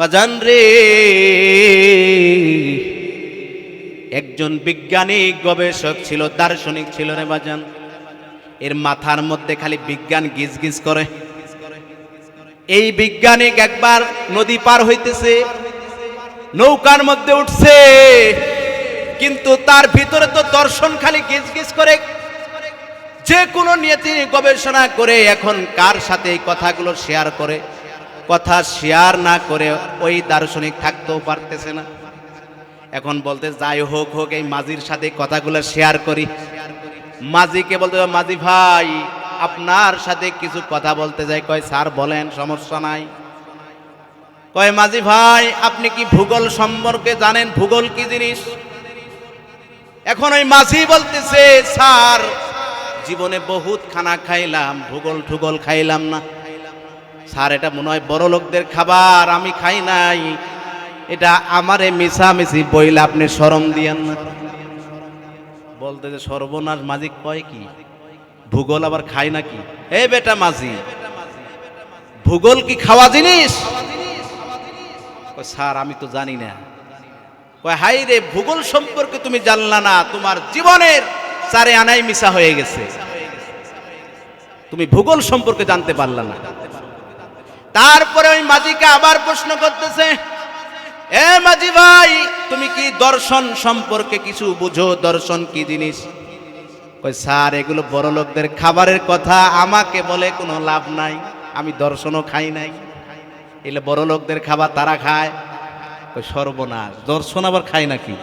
বাজান রে। একজন বিজ্ঞানী, গবেষক ছিল, দার্শনিক ছিল রে বাজান। এর মাথার মধ্যে খালি বিজ্ঞান গিজ গিজ করে। এই বিজ্ঞানিক একবার নদী পার হইতেছে, নৌকার মধ্যে উঠছে। কিন্তু তার ভিতরে তো দর্শন খালি গিজ গিজ করে। যে কোনো নিয়ে তিনি গবেষণা করে এখন কার সাথে এই কথাগুলো শেয়ার করে? কথা শেয়ার না করে ওই দার্শনিক থাকতেও পারতেছে না। এখন বলতে যাই হোক হোক, এই মাঝির সাথে কথাগুলো শেয়ার করি। মাঝিকে বলতে মাঝি ভাই, আপনার সাথে কিছু কথা বলতে যাই। কয়, স্যার, বলেন, সমস্যা নাই। কয়, মাঝি ভাই, আপনি কি ভূগোল সম্পর্কে জানেন? ভূগোল কি জিনিস? এখন ওই মাঝি বলতেছে, স্যার, জীবনে বহুত খানা খাইলাম ভূগোল ঠুগোল খাইলাম না। স্যার, এটা মনে হয় বড় লোকদের খাবার, আমি খাই নাই। এটা আমারে মিশামিশি বইলে আপনি সরম দিয়েন না। বলতে যে সর্বনাশ মাঝি কয় কি? ভূগোল আবার খায় নাকি? এ বেটা মাঝি, ভূগোল কি খাওয়া জিনিস? স্যার, আমি তো জানি না। কয় হাই রে, ভূগোল সম্পর্কে তুমি জানলা না, তোমার জীবনের চারে আনাই মিশা হয়ে গেছে। তুমি ভূগোল সম্পর্কে জানতে পারলা না। তারপরে ওই মাঝিকে আবার প্রশ্ন করতেছে, এ মাঝি ভাই, তুমি কি দর্শন সম্পর্কে কিছু বুঝো? দর্শন কি জিনিস? কই স্যার, এগুলো বড় লোকদের খাবারের কথা, আমাকে বলে কোনো লাভ নাই, আমি দর্শনও খাই নাই। এলে বড় লোকদের খাবার তারা খায়। কই সর্বনাশ, দর্শন আবার খায় নাকি?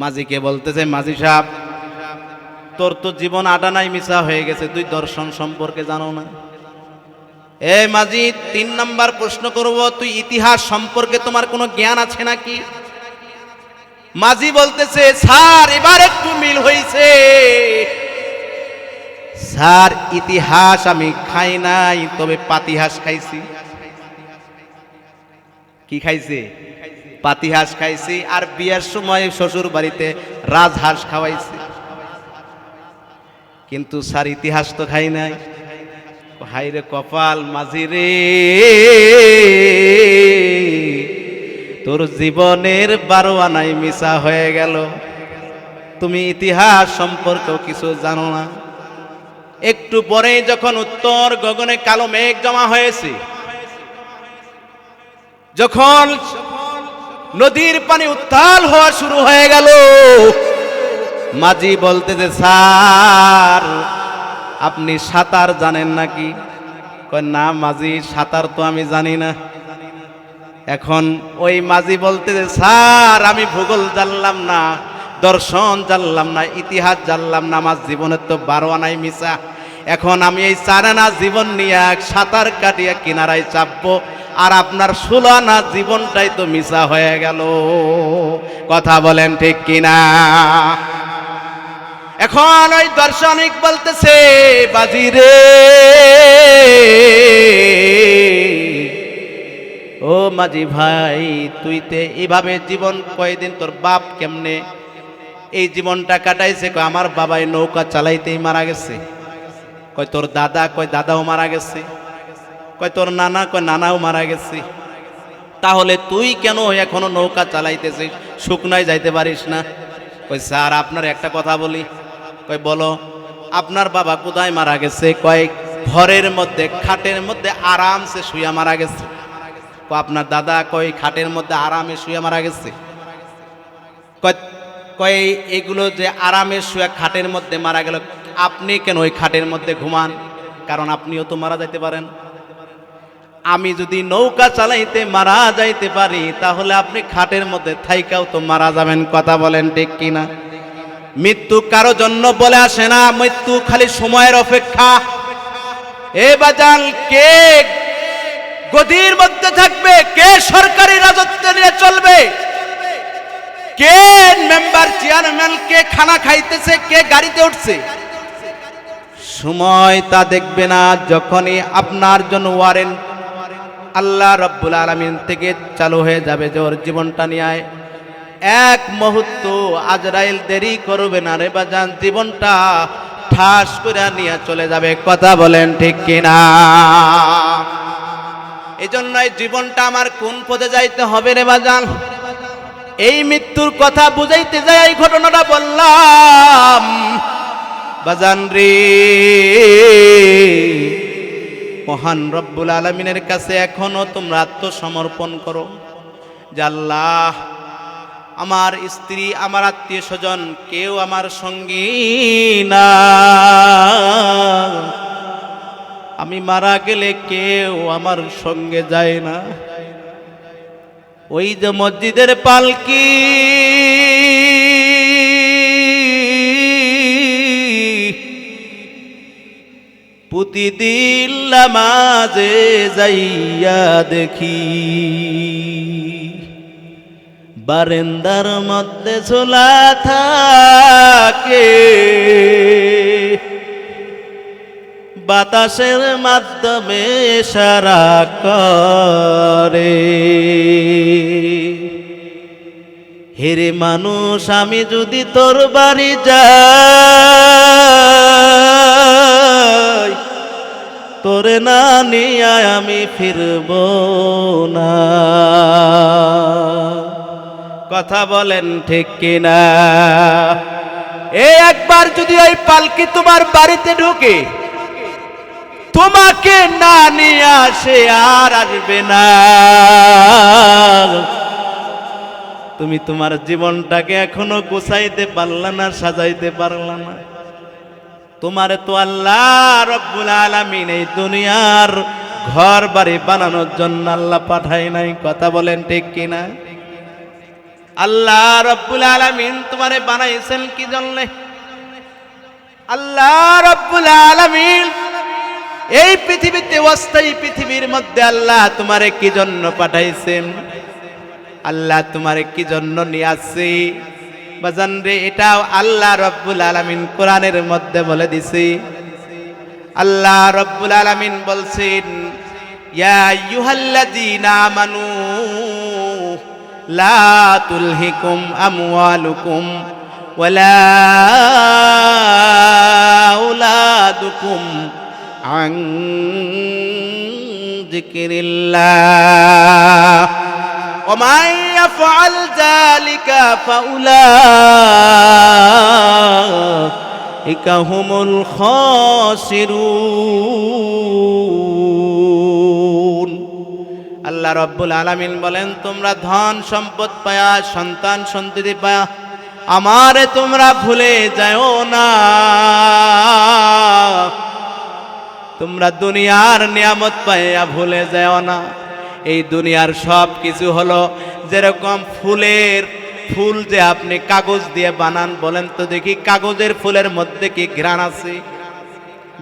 মাঝিকে বলতেছে মাঝি সাহেব, তোর তো জীবন আডানাই মিশা হয়ে গেছে, তুই দর্শন সম্পর্কে জানো না? এ মাঝি তিন নাম্বার প্রশ্ন করব, তুই ইতিহাস সম্পর্কে তোমার কোনো জ্ঞান আছে নাকি? মাঝি বলতেছে, স্যার, এবার একটু মিল হয়েছে স্যার, ইতিহাস আমি খাই নাই, তবে পাতিহাস খাইছি। কি খাইছে? পাতিহাস খাইছি, আর বিয়ের সময় শ্বশুর বাড়িতে রাজহাঁস খাওয়াইছি। কিন্তু স্যার, ইতিহাস তো খাই নাই। হাই রে কপাল মাঝিরে। তোর জীবনের বারো আনাই মিশা হয়ে গেল। তুমি ইতিহাস সম্পর্কেও কিছু জানো না। একটু পরেই যখন উত্তর গগনে কালো মেঘ জমা হয়েছে, যখন নদীর পানি উত্তাল হওয়া শুরু হয়ে গেল, মাঝি বলতে যে স্যার আপনি সাঁতার জানেন নাকি? কয়, না মাঝি, সাঁতার তো আমি জানি না। এখন ওই মাঝি বলতে, স্যার, আমি ভূগোল জানলাম না, দর্শন জানলাম না, ইতিহাস জানলাম না, আমার জীবনের তো বারো আনাই মিশা এখন আমি এই চারানা জীবন নিয়ে এক সাঁতার কাটিয়ে কিনারায় চাপবো, আর আপনার সুলানা জীবনটাই তো মিশা হয়ে গেল। কথা বলেন ঠিক কিনা? এখন ওই দার্শনিক বলতেছে, বাজি রে। ও মাঝি ভাই, তুই তে এইভাবে জীবন কয়দিন তোর বাপ কেমনে? এই জীবনটা কাটাইছে, কয় আমার বাবাই নৌকা চালাইতেই মারা গেছে। কয় তোর দাদা, কয় দাদাও মারা গেছে। কয় তোর নানা, কয় নানাও মারা গেছে। তাহলে তুই কেন এখনও নৌকা চালাইতেছিস? শুকনায় যাইতে পারিস না। কই স্যার, আপনার একটা কথা বলি। কই বলো, আপনার বাবা কোথায় মারা গেছে? কয়েক ঘরের মধ্যে, খাটের মধ্যে আরামসে শুয়ে মারা গেছে। কয়, আপনার দাদা কয়, খাটের মধ্যে আরামে শুয়ে মারা গেছে? কয় কয়, এগুলো যে আরামে শুয়ে খাটের মধ্যে মারা গেল, আপনি কেন ওই খাটের মধ্যে ঘুমান? কারণ আপনিও তো মারা যাইতে পারেন। আমি যদি নৌকা চালাইতে মারা যাইতে পারি, তাহলে আপনি খাটের মধ্যে থাইকাও তো মারা যাবেন, কথা বলেন ঠিক কিনা? মৃত্যু কারও জন্য বলে আসে না, মৃত্যু খালি সময়ের অপেক্ষা। এ বাজান কে গদির মধ্যে থাকবে? কে সরকারি রাজত্ব নিয়ে চলবে? কে মেম্বার চেয়ারম্যান কে খানা খাইতেছে, কে গাড়িতে উঠছে? সময় তা দেখবে না, যখনই আপনার জন্য ওয়ারেন্ট আল্লাহ রব্বুল আলমিন থেকে চালু হয়ে যাবে, যে ওর জীবনটা নিয়ে এক মুহূর্ত আজরাইল দেরি করবে না রে বাজান, জীবনটা ঠাস করে নিয়ে চলে যাবে, কথা বলেন ঠিক কিনা? এই জন্য এই জীবনটা আমার কোন পথে যাইতে হবে রে বাজান? এই মৃত্যুর কথা বুঝাইতে যাই এই ঘটনাটা বললাম। বাজান রে, মহান রব্বুল আলমিনের কাছে এখনও তোমরা আত্মসমর্পণ করো। যে আল্লাহ আমার স্ত্রী, আমার আত্মীয় স্বজন, কেউ আমার সঙ্গী না। আমি মারা গেলে কেউ আমার সঙ্গে যায় না। ওই যে মসজিদের পালকি, প্রতিদিন নামাজে যাইয়া দেখি। বারেন্দার মধ্যে ঝোলা থাকে। বাতাসের মাধ্যমে সারা করে। হেরে মানুষ, আমি যদি তোর বাড়ি যাই, তোরে না নিয়ে আমি ফিরব না। কথা বলেন ঠিক কিনা? এ একবার যদি ওই পালকি তোমার বাড়িতে ঢুকে, তোমাকে না নিয়ে আসে আর আসবে না। তুমি তোমার জীবনটাকে এখনও গোছাইতে পারলা না, সাজাইতে পারলা না। তোমার তো আল্লাহ রব্বুল আলামিন এই দুনিয়ার ঘর বাড়ি বানানোর জন্য আল্লাহ পাঠায় নাই। কথা বলেন ঠিক কিনা? আল্লাহ রব্বুল আলামিন তোমারে বানাইছেন কি জন্যে? আল্লাহ রব্বুল আলামিন, এই পৃথিবীতে অস্থায়ী পৃথিবীর মধ্যে আল্লাহ তোমারে কি জন্য পাঠাইছেন? আল্লাহ তোমারে কি জন্য নিয়ে আসছি? বাজান রে, এটাও আল্লাহ রব্বুল আলামিন কোরআনের মধ্যে বলে দিছি। আল্লাহ রব্বুল আলামিন বলছেন, ইয়া আইয়ুহাল্লাযীনা আমানু لا تلهكم أموالكم ولا أولادكم عن ذكر الله. ومن يفعل ذلك فأولئك هم الخاسرون. আল্লাহ রব্বুল আলামিন বলেন, তোমরা ধন সম্পদ পায়া, সন্তান সন্ততি পায়া, আমারে তোমরা ভুলে যাও না। তোমরা দুনিয়ার নিয়ামত পাইয়া ভুলে যাও না। এই দুনিয়ার সব কিছু হলো যেরকম ফুলের ফুল যে আপনি কাগজ দিয়ে বানান, বলেন তো দেখি কাগজের ফুলের মধ্যে কি ঘ্রাণ আছে?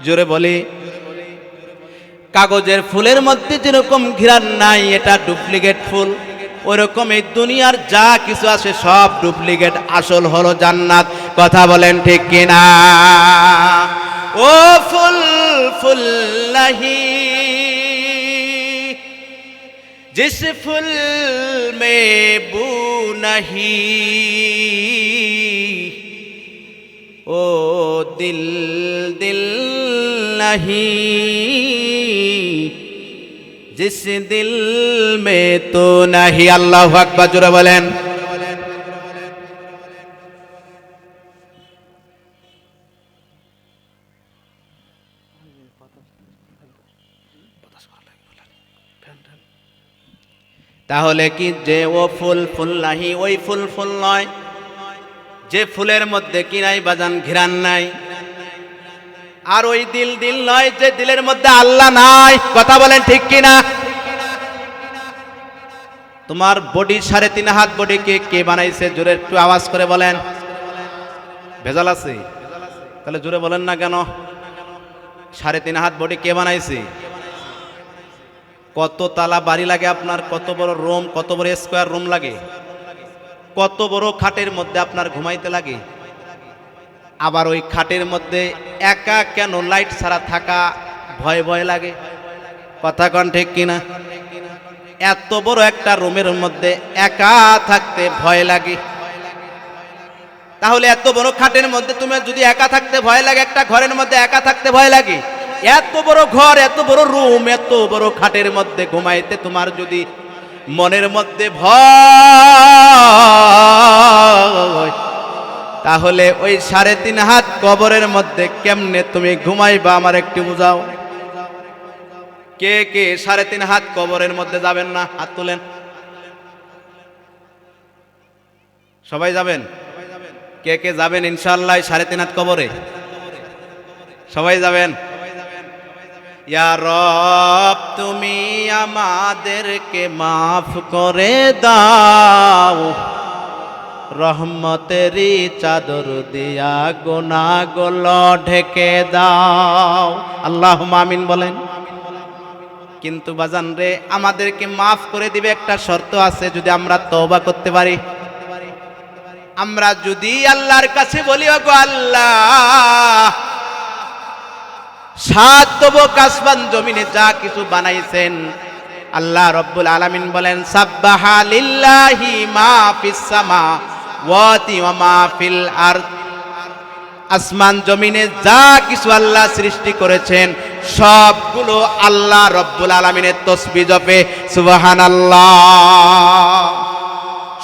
জোরে বলি কাগজের ফুলের মধ্যে যেরকম ঘিরার নাই, এটা ডুপ্লিকেট ফুল। ওরকম এই দুনিয়ার যা কিছু আছে সব ডুপ্লিকেট। আসল হলো জান্নাত। কথা বলেন ঠিক কিনা? ও ফুল ফুল নাহি। জিস ফুল মে বু নাহি। ও দিল দিল नहीं जिस दिल में तो नहीं अल्लाह আকবার জোরে বলেন তাহলে কি যে ও ফুল ফুল নাহি ওই ফুল ফুল নয় যে ফুলের মধ্যে কি নাই বাজান ঘিরান নাই আর ওই দিল দিল নয়, যে দিলের মধ্যে আল্লাহ নাই। কথা বলেন ঠিক কিনা? তোমার বডি সাড়ে তিন হাত বডি কে কে বানাইছে? জোরে একটু আওয়াজ করে বলেন। ভেজাল আছে? তাহলে জোরে বলেন না কেন? সাড়ে তিন হাত বডি কে বানাইছে? কত তালা বাড়ি লাগে আপনার, কত বড় রুম, কত বড় স্কোয়ার রুম লাগে? কত বড় খাটের মধ্যে আপনার ঘুমাইতে লাগে? আবার ওই খাটের মধ্যে একা কেন? লাইট ছাড়া থাকা ভয় ভয় লাগে। কথা কন ঠিক কিনা? এত বড় একটা রুমের মধ্যে একা থাকতে ভয় লাগে। তাহলে এত বড় খাটের মধ্যে তুমি যদি একা থাকতে ভয় লাগে, একটা ঘরের মধ্যে একা থাকতে ভয় লাগে? এত বড় ঘর, এত বড় রুম, এত বড় খাটের মধ্যে ঘুমাইতে তোমার যদি মনের মধ্যে ভয় তাহলে ওই সাড়ে তিন হাত কবরের মধ্যে কেমনে তুমি ঘুমাইবা আমার একটু বুঝাও? কে কে সাড়ে তিন হাত কবরের মধ্যে যাবেন না? হাত তুলেন। সবাই যাবেন? কে কে যাবেন ইনশাল্লাহ সাড়ে তিন হাত কবরে? সবাই যাবেন? রব, তুমি আমাদেরকে মাফ করে দাও। রহমতেরই চাদর দিয়া গোনাগুল ঢেকে দাও। আল্লাহ মামিন বলেন। কিন্তু বাজান রে, আমাদেরকে মাফ করে দিবে একটা শর্ত আছে, যদি আমরা তওবা করতে পারি। আমরা যদি আল্লাহর কাছে বলি, ওগো আল্লাহ, সাত তবক আসমান জমিনে যা কিছু বানাইছেন। আল্লাহ রব্বুল আলামিন বলেন, সাব্বাহা লিল্লাহি মা ফিস সামা ওয়াতি আসমান, জমিনে যা কিছু আল্লাহ সৃষ্টি করেছেন, সবগুলো আল্লাহ রব্বুল আলমিনের তসবি জপে, সুবহানাল্লাহ।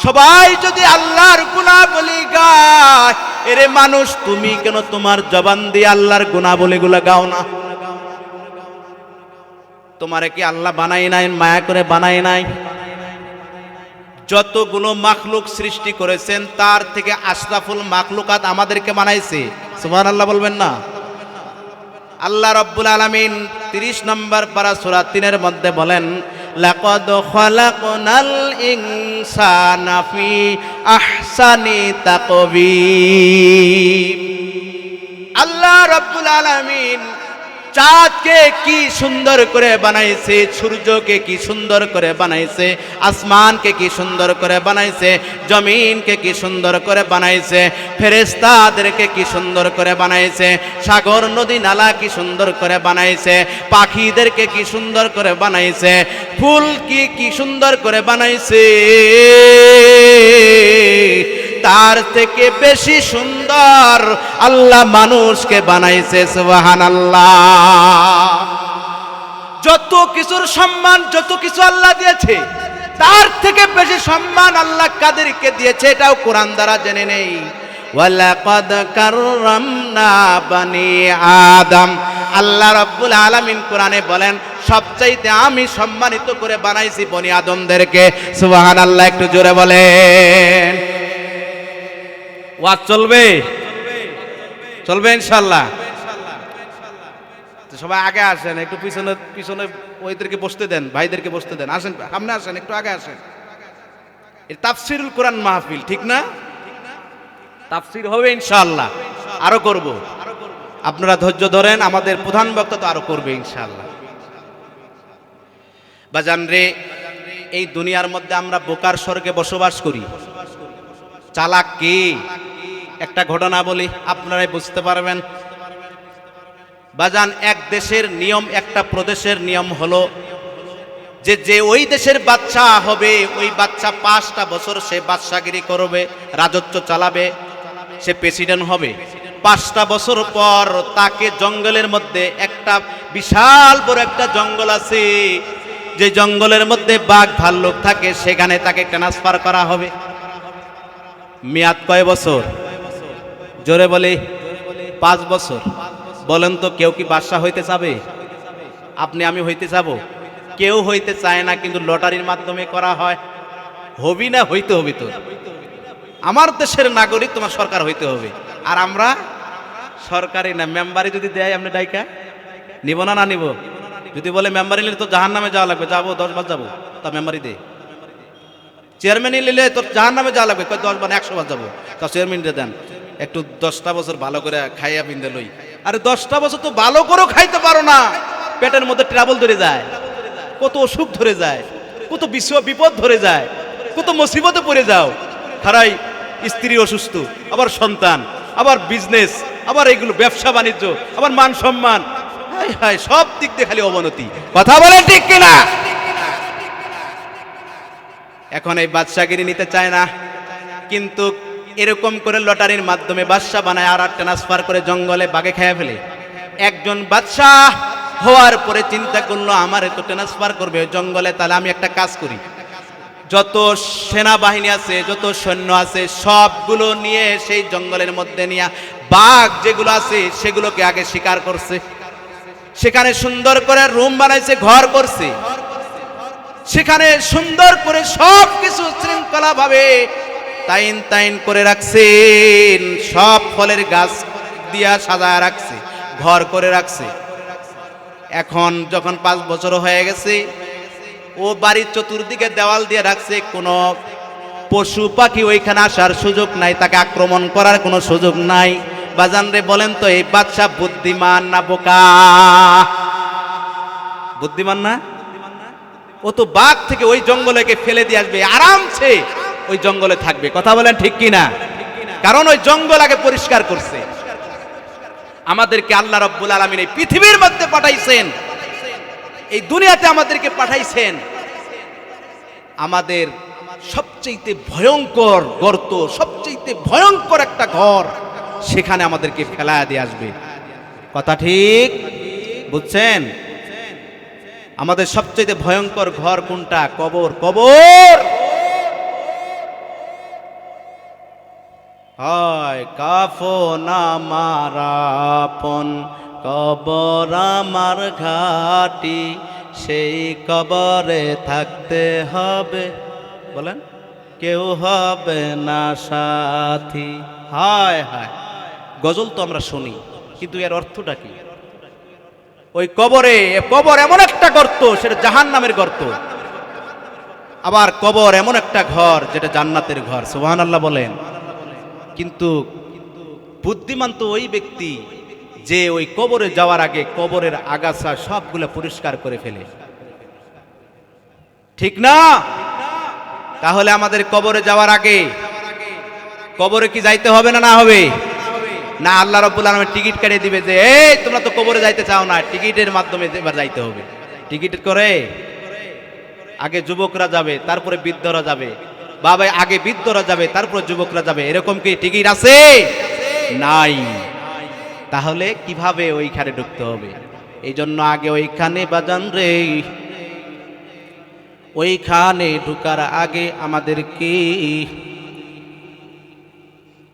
সবাই যদি আল্লাহর গুণা বলি গায়, এরে মানুষ, তুমি কেন তোমার জবান দিয়ে আল্লাহর গুণা বলিগুলো গাও না? তোমারে কি আল্লাহ বানাই নাই, মায়া করে বানাই নাই? যতগুলো মাখলুক সৃষ্টি করেছেন, তার থেকে আশরাফুল মাখলুকাত আমাদেরকে বানাইছে। সুবহান আল্লাহ বলবেন না? আল্লাহ রব্বুল আলামিন 30 নম্বর পারা সূরা 3 এর মধ্যে বলেন, লাকাদ খালাকনাল ইনসানা ফি আহসানি তাকবীম। আল্লাহ রব্বুল আলামিন চাঁদকে কি সুন্দর করে বানাইছে, সূর্যকে কি সুন্দর করে বানাইছে, আসমানকে কি সুন্দর করে বানাইছে, জমিনকে কি সুন্দর করে বানাইছে ফেরেস্তাদেরকে কি সুন্দর করে বানাইছে, সাগর নদী নালা কি সুন্দর করে বানাইছে, পাখিদেরকে কি সুন্দর করে বানাইছে ফুল কি কি সুন্দর করে বানাইছে। তার থেকে বেশি সুন্দর আল্লাহ মানুষকে বানাইছে সুবাহান আল্লাহ যত কিছুর সম্মান, যত কিছু আল্লাহ দিয়েছে, তার থেকে বেশি সম্মান আল্লাহ কাদেরকে দিয়েছে, এটাও কোরআন দ্বারা জেনে নেই। ওয়ালাকাদ কাররামনা বানি আদম। আল্লাহ রাব্বুল আলামিন কোরআনে বলেন, সবচাইতে আমি সম্মানিত করে বানাইছি বনি আদমদেরকে। সুবহানাল্লাহ, একটু জোরে বলেন। ওয়াজ চলবে? চলবে ইনশাল্লাহ। সবাই আগে আসেন, একটু পিছনে পিছনে ওইদেরকে বসতে দেন, ভাইদেরকে বসতে দেন। আসেন, সামনে আসেন, একটু আগে আসেন। এর তাফসিরুল কোরআন মাহফিল, ঠিক না? তাফসির হবে ইনশাআল্লাহ আরও করব। আপনারা ধৈর্য ধরেন, আমাদের প্রধান বক্তা তো আরও করবে ইনশাআল্লাহ বাজান রে, এই দুনিয়ার মধ্যে আমরা বোকার স্বর্গে বসবাস করি। চালাক কি? একটা ঘটনা বলি, আপনারাই বুঝতে পারবেন। বাজান, এক দেশের নিয়ম, একটা প্রদেশের নিয়ম হলো যে যে ওই দেশের বাচ্চা হবে, ওই বাচ্চা পাঁচটা বছর সে বাদশাগিরি করবে, রাজত্ব চালাবে, সে প্রেসিডেন্ট হবে। পাঁচটা বছর পর তাকে জঙ্গলের মধ্যে একটা বিশাল বড় একটা জঙ্গল আছে, যে জঙ্গলের মধ্যে বাঘ, ভাল্লুক থাকে, সেখানে তাকে ট্রান্সফার করা হবে। মেয়াদ কয় বছর? জোরে বলে, পাঁচ বছর। বলেন তো কেউ কি বাদশাহ হইতে চাবে আপনি, আমি হইতে চাবো কেউ হইতে চায় না, কিন্তু লটারির মাধ্যমে করা হয়। হবি না হইতে হবে তো আমার দেশের নাগরিক তোমার সরকার হইতে হবে। আর আমরা? সরকারি না, মেম্বারি যদি দেয় আপনি ডাইকা? নিব না না নিব। যদি বলে মেম্বারি নিলে তো জাহান নামে যাওয়া লাগবে। যাব, দশ বার যাব। তা মেম্বারি দে। চেয়ারম্যানই নিলে তোর জাহান নামে যাওয়া লাগবে। দশ বার, একশো বার যাব। তা চেয়ারম্যানটা দেন। একটু দশটা বছর ভালো করে খাইয়া পিন্দে লই। আরে দশটা বছর তো ভালো করেও খাইতে পারো না। পেটের মধ্যে ট্রাবল ধরে যায়। কত অসুখ ধরে যায়। কত বিশ্ব বিপদ ধরে যায়। কত মুসিবতে পড়ে যাও। খারাই স্ত্রী অসুস্থ, আবার সন্তান, আবার বিজনেস আবার এগুলো ব্যবসা বাণিজ্য, আবার মান সম্মান। হায় সব দিক দিয়ে খালি অবনতি। কথা বলে ঠিক কিনা? এখন এই বাদশাগিরি নিতে চায় না। কিন্তু এরকম করে লটারির মাধ্যমে বাদশা বানায় আর ট্রান্সফার করে জঙ্গলে বাগে খেয়ে ফেলে। একজন বাদশাহ হওয়ার পরে চিন্তা করল, আমার তো ট্রান্সফার করবে জঙ্গলে, তাহলে আমি একটা কাজ করি। যত সেনাবাহিনী আছে, যত সৈন্য আছে, সবগুলো নিয়ে সেই জঙ্গলের মধ্যে নিয়ে বাঘ যেগুলো আছে, সেগুলোকে আগে শিকার করছে। সেখানে সুন্দর করে রুম বানাইছে, ঘর করছে। সেখানে সুন্দর করে সব কিছু শৃঙ্খলা ভাবে তাইন তাইন করে রাখছেন, সব ফলের গাছ দিয়া সাজায় রাখছে, ঘর করে রাখছে। এখন যখন পাঁচ বছর হয়ে গেছে, ও বাড়ির চতুর্দিকে দেওয়াল দিয়ে রাখছে, কোনো পশু পাখি ওইখানে আসার সুযোগ নাই, তাকে আক্রমণ করার কোনো সুযোগ নাই। বাজান রে বলেন তো, এই বাদশা বুদ্ধিমান না বোকা? বুদ্ধিমান না? ও তো বাঘ থেকে ওই জঙ্গলেকে ফেলে দিয়ে আসবে, আরামসে। ওই জঙ্গলে থাকবে। কথা বলেন ঠিক কি না কারণ ওই জঙ্গল আগে পরিষ্কার করছে। আমাদেরকে আল্লাহ রব্বুল আলমিন এই পৃথিবীর মধ্যে পাঠাইছেন। এই দুনিয়াতে আমাদেরকে পাঠাইছেন। আমাদের সবচেয়ে ভয়ঙ্কর গর্ত সবচেয়ে ভয়ঙ্কর একটা ঘর, সেখানে আমাদেরকে ফেলা দিয়ে আসবে। কথা ঠিক? বুঝছেন? আমাদের সবচেয়ে ভয়ঙ্কর ঘর কোনটা? কবর। কবর! হয় কাফন আমার আপন। কবর আমার ঘাটি, সেই কবরে থাকতে হবে। বলেন, কেউ হবে না সাথী। হায় হায়, গজল তো আমরা শুনি, কিন্তু এর অর্থটা কি? ওই কবরে কবর এমন একটা গর্ত, সেটা জাহান নামের গর্ত। আবার কবর এমন একটা ঘর, যেটা জান্নাতের ঘর সুবহান আল্লাহ বলেন। কিন্তু বুদ্ধিমান তো ওই ব্যক্তি যে ওই কবরে যাওয়ার আগে কবরের আগাছা সবগুলো পরিষ্কার করে ফেলে। ঠিক না? তাহলে আমাদের কবরে যাওয়ার আগে কবরে কি যাইতে হবে না না হবে? না, আল্লাহ রব্বুল আলমের টিকিট কেটে দিবে যে, এই, তোমরা তো কবরে যাইতে চাও না, টিকিটের মাধ্যমে এবার যাইতে হবে। টিকিট করে? আগে যুবকরা যাবে, তারপরে বৃদ্ধরা যাবে। বাবা, আগে বৃদ্ধরা যাবে, তারপর যুবকরা যাবে। এরকম কি টিকিট আছে? নাই। তাহলে কীভাবে ওইখানে ঢুকতে হবে? এই জন্য আগে ওইখানে বাজান রে। ওইখানে ঢুকার আগে আমাদেরকে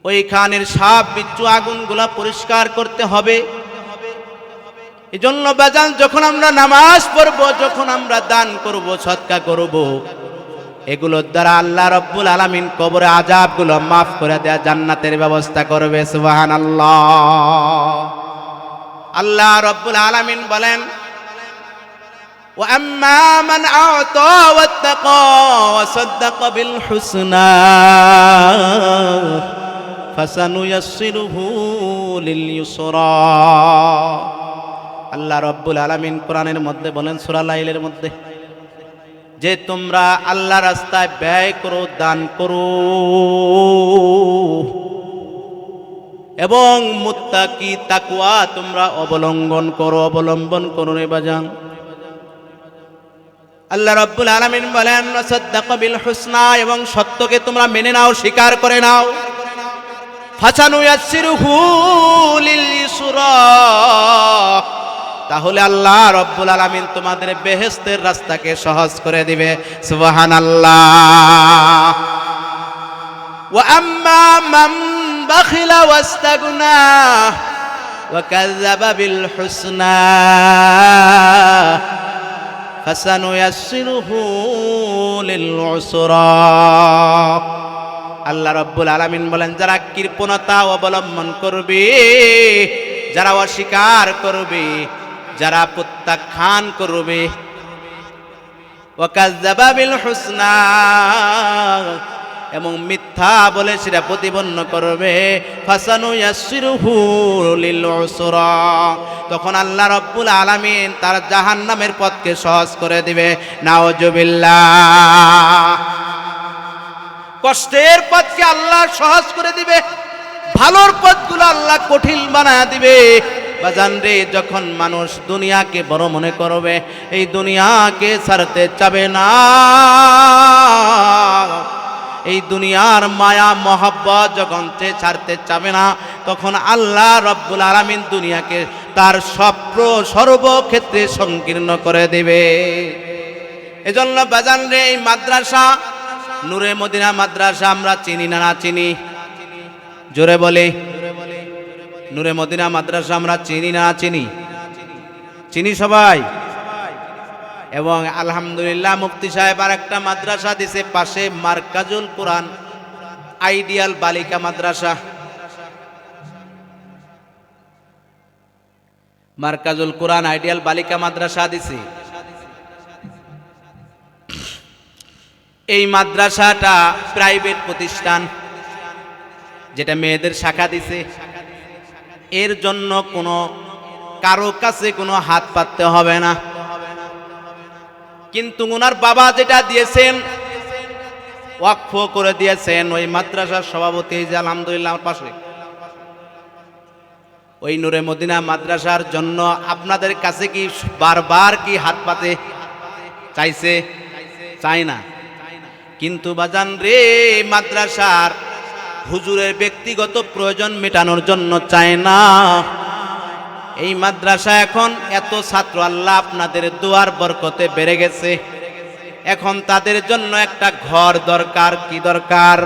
ওইখানের সাপ, বিচ্ছু আগুনগুলা পরিষ্কার করতে হবে। এজন্য বাজান, যখন আমরা নামাজ পড়ব, যখন আমরা দান করব, সৎকা করব এগুলোর দ্বারা আল্লাহ রব্বুল আলামিন কবরে আজাবগুলো মাফ করে দেয়া জান্নাতের ব্যবস্থা করবে সুবাহান আল্লাহ আল্লাহ রব্বুল আলামিন বলেন وأما من أعطى واتقى وصدق بالحسنى فسنيسره لليسرى আল্লাহ রব্বুল আলামিন কোরআনের মধ্যে বলেন সূরা লাইলের মধ্যে যে তোমরা আল্লাহ রাস্তায় ব্যয় করো, দান করো। এবং মুত্তাকি তাকুয়া তোমরা অবলম্বন করো অবলম্বন করো রে বাজান। আল্লাহ রব্বুল আলামিন বলেন সাদ্দাক বিল হুসনা এবং সত্যকে তোমরা মেনে নাও, স্বীকার করে নাও। ফাসানু ইয়াসসিরুহু লিল ইসরা। তাহলে আল্লাহ রব্বুল আলামিন তোমাদের বেহেশতের রাস্তাকে সহজ করে দিবে। লিল উসরা। আল্লাহ রব্বুল আলামিন বলেন, যারা কৃপণতা অবলম্বন করবে, যারা অস্বীকার করবে যারা প্রত্যাখ্যান করবে। এবং মিথ্যা বলে সেটা প্রতিপন্ন করবে। তখন আল্লাহ রব্বুল আলামিন তার জাহান্নামের পথকে সহজ করে দিবে। নাউজুবিল্লাহ কষ্টের পথকে আল্লাহ সহজ করে দিবে। ভালোর পথগুলো আল্লাহ কঠিন বানায় দিবে। বাজান রে, যখন মানুষ দুনিয়াকে বড় মনে করবে, এই দুনিয়াকে ছাড়তে চাবে না। এই দুনিয়ার মায়া, মহব্বত যখন সে ছাড়তে চাবে না, তখন আল্লাহ রব্বুল আলামিন দুনিয়াকে তার সপ্র সর্বক্ষেত্রে সংকীর্ণ করে দেবে। এজন্য বাজান রে, এই মাদ্রাসা, নূরে মদিনা মাদ্রাসা আমরা চিনি না না চিনি? জোরে বলে। নূরে মদিনা মাদ্রাসা আমরা চিনি না চিনি? চিনি সবাই? এবং আলহামদুলিল্লাহ মুফতি সাহেব আর একটা মাদ্রাসা দিছে, পাশে মার্কাজুল কোরআন আইডিয়াল বালিকা মাদ্রাসা। মার্কাজুল কোরআন আইডিয়াল বালিকা মাদ্রাসা দিছে। এই মাদ্রাসাটা প্রাইভেট প্রতিষ্ঠান, যেটা মেয়েদের শাখা দিছে। এর জন্য কোনো কারও কাছে কোনো হাত পাততে হবে না। কিন্তু ওনার বাবা যেটা দিয়েছেন ওয়াকফ করে দিয়েছেন ওই মাদ্রাসার সভাপতি, যে আলহামদুলিল্লাহ আমার পাশে। ওই নূরে মদিনা মাদ্রাসার জন্য আপনাদের কাছে কি বারবার কি হাত পাতে চাইছে? চাই না। কিন্তু বাজান রে মাদ্রাসার হুজুরের ব্যক্তিগত প্রয়োজন মেটানোর জন্য চায় না। এই মাদ্রাসা এখন এত ছাত্র, আল্লাহ আপনাদের দুয়ার বরকতে বেড়ে গেছে। এখন তাদের জন্য একটা ঘর দরকার, কি দরকার?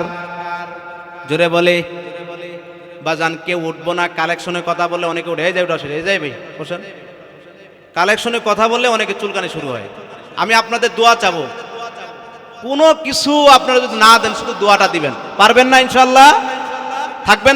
জোরে বলে। বাজান, কেউ উঠবো না, কালেকশনের কথা বলে অনেকে উঠে যাবে উঠে, এই যাই ভাই, বসেন। কালেকশনে কথা বললে অনেকে চুলকানি শুরু হয়। আমি আপনাদের দোয়া চাবো। কোনো কিছু আপনারা যদি না দেন শুধু দোয়াটা দিবেন। পারবেন না ইনশাল্লাহ থাকবেন